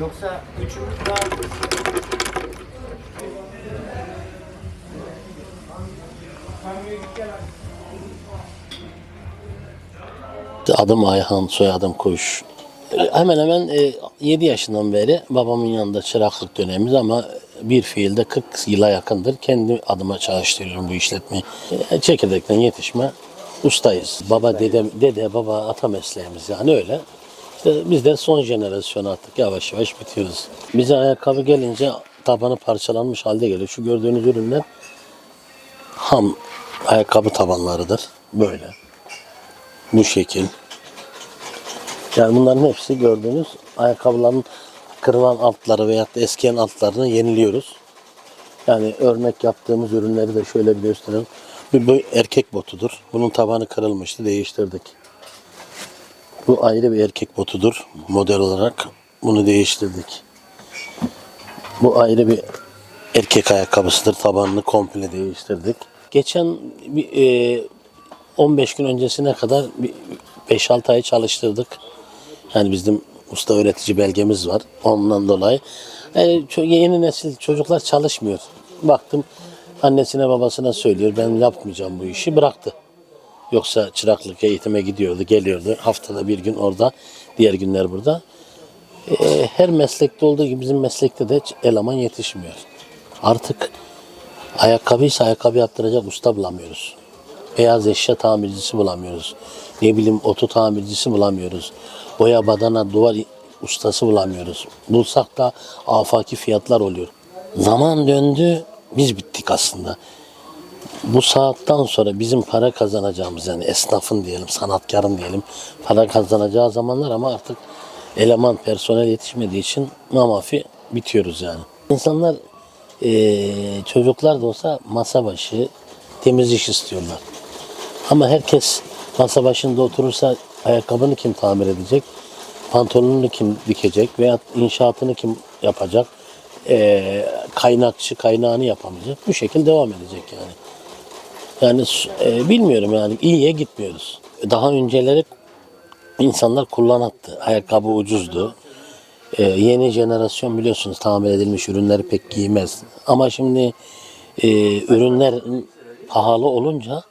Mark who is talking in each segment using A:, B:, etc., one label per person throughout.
A: Yoksa üçümüz rahatız.
B: Adım Ayhan, soyadım Kuş. E, Hemen hemen e, 7 yaşından beri babamın yanında çıraklık dönemimiz ama bir fiilde 40 yıla yakındır kendi adıma çalıştırıyorum bu işletmeyi. E, Çekirdekten yetişme ustayız. Baba, dede, dede, baba, ata mesleğimiz yani öyle. İşte biz de son jenerasyon artık yavaş yavaş bitiyoruz. Bize ayakkabı gelince tabanı parçalanmış halde geliyor. Şu gördüğünüz ürünler ham ayakkabı tabanlarıdır. Böyle. Bu şekil. Yani bunların hepsi gördüğünüz ayakkabıların kırılan altları veyahut da eskiyen altlarını yeniliyoruz. Yani örnek yaptığımız ürünleri de şöyle bir gösterelim. Bu, bu erkek botudur. Bunun tabanı kırılmıştı, değiştirdik. Bu ayrı bir erkek botudur model olarak. Bunu değiştirdik. Bu ayrı bir erkek ayakkabısıdır. Tabanını komple değiştirdik. Geçen e, 15 gün öncesine kadar bir 5-6 ay çalıştırdık. Yani bizim usta öğretici belgemiz var. Ondan dolayı ço- yeni nesil çocuklar çalışmıyor. Baktım annesine babasına söylüyor ben yapmayacağım bu işi bıraktı. Yoksa çıraklık eğitime gidiyordu, geliyordu. Haftada bir gün orada, diğer günler burada. E, her meslekte olduğu gibi bizim meslekte de eleman yetişmiyor. Artık ayakkabıysa ayakkabı yaptıracak usta bulamıyoruz. Beyaz eşya tamircisi bulamıyoruz. Ne bileyim otu tamircisi bulamıyoruz. Boya badana duvar ustası bulamıyoruz. Bulsak da afaki fiyatlar oluyor. Zaman döndü biz bittik aslında. Bu saatten sonra bizim para kazanacağımız yani esnafın diyelim, sanatkarın diyelim para kazanacağı zamanlar ama artık eleman, personel yetişmediği için mamafi bitiyoruz yani. İnsanlar eee, çocuklar da olsa masa başı temiz iş istiyorlar. Ama herkes masa başında oturursa ayakkabını kim tamir edecek? Pantolonunu kim dikecek? Veya inşaatını kim yapacak? Ee, kaynakçı kaynağını yapamayacak. Bu şekilde devam edecek yani. Yani e, bilmiyorum yani iyiye gitmiyoruz. Daha önceleri insanlar kullanattı. Ayakkabı ucuzdu. Ee, yeni jenerasyon biliyorsunuz tamir edilmiş ürünleri pek giymez. Ama şimdi e, ürünler pahalı olunca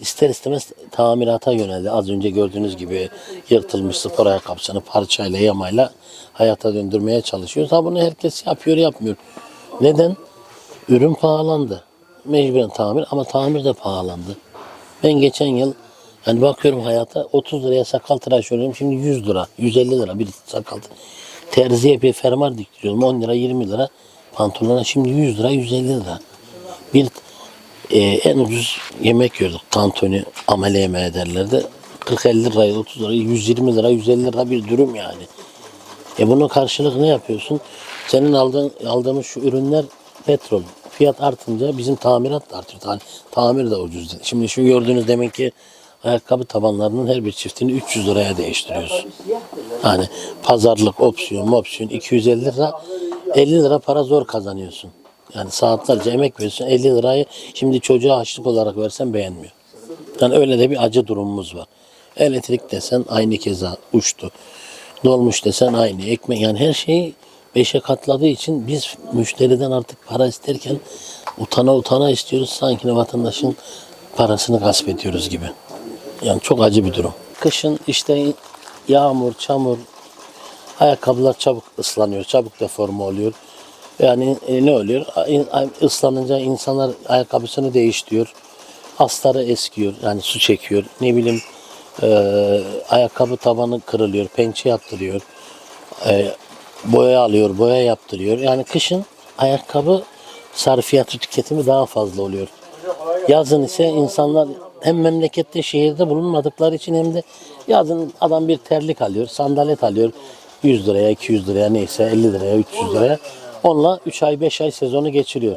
B: ister istemez tamirata yöneldi. Az önce gördüğünüz gibi yırtılmış spor ayakkabısını parçayla yamayla hayata döndürmeye çalışıyoruz. Ha bunu herkes yapıyor yapmıyor. Neden? Ürün pahalandı. Mecburen tamir ama tamir de pahalandı. Ben geçen yıl yani bakıyorum hayata 30 liraya sakal tıraş oluyorum. Şimdi 100 lira, 150 lira bir sakal. Terziye bir fermuar diktiriyorum 10 lira 20 lira. Pantolona şimdi 100 lira 150 lira. Bir e, en ucuz yemek yiyorduk. Tantuni amele yemeği derlerdi. 40-50 lirayı 30 lira 120 lira 150 lira bir dürüm yani. E bunun karşılık ne yapıyorsun? Senin aldığın aldığımız şu ürünler petrol fiyat artınca bizim tamirat da artıyor. Yani tamir de ucuz. Şimdi şu gördüğünüz demek ki ayakkabı tabanlarının her bir çiftini 300 liraya değiştiriyoruz. Yani pazarlık, opsiyon, opsiyon 250 lira 50 lira para zor kazanıyorsun. Yani saatlerce emek veriyorsun. 50 lirayı şimdi çocuğa açlık olarak versen beğenmiyor. Yani öyle de bir acı durumumuz var. Elektrik desen aynı keza uçtu. Dolmuş desen aynı. Ekmek yani her şey 5'e katladığı için biz müşteriden artık para isterken utana utana istiyoruz. Sanki vatandaşın parasını gasp ediyoruz gibi. Yani çok acı bir durum. Kışın işte yağmur, çamur, ayakkabılar çabuk ıslanıyor, çabuk deforme oluyor. Yani e, ne oluyor? Islanınca insanlar ayakkabısını değiştiriyor. Astarı eskiyor, yani su çekiyor. Ne bileyim e, ayakkabı tabanı kırılıyor, pençe yaptırıyor. E, boya alıyor, boya yaptırıyor. Yani kışın ayakkabı sarfiyatı tüketimi daha fazla oluyor. Yazın ise insanlar hem memlekette şehirde bulunmadıkları için hem de yazın adam bir terlik alıyor, sandalet alıyor. 100 liraya, 200 liraya neyse 50 liraya, 300 liraya. Onunla 3 ay 5 ay sezonu geçiriyor.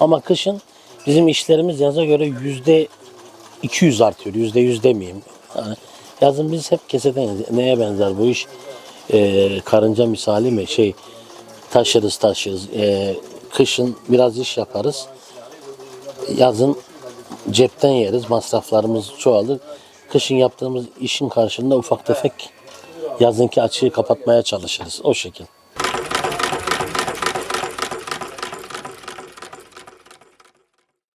B: Ama kışın bizim işlerimiz yaza göre yüzde 200 artıyor. Yüzde yüz demeyeyim. Yani yazın biz hep keseden neye benzer bu iş? Ee, karınca misali mi? Şey taşırız taşırız. Ee, kışın biraz iş yaparız. Yazın cepten yeriz. Masraflarımız çoğalır. Kışın yaptığımız işin karşılığında ufak tefek yazınki açığı kapatmaya çalışırız. O şekil.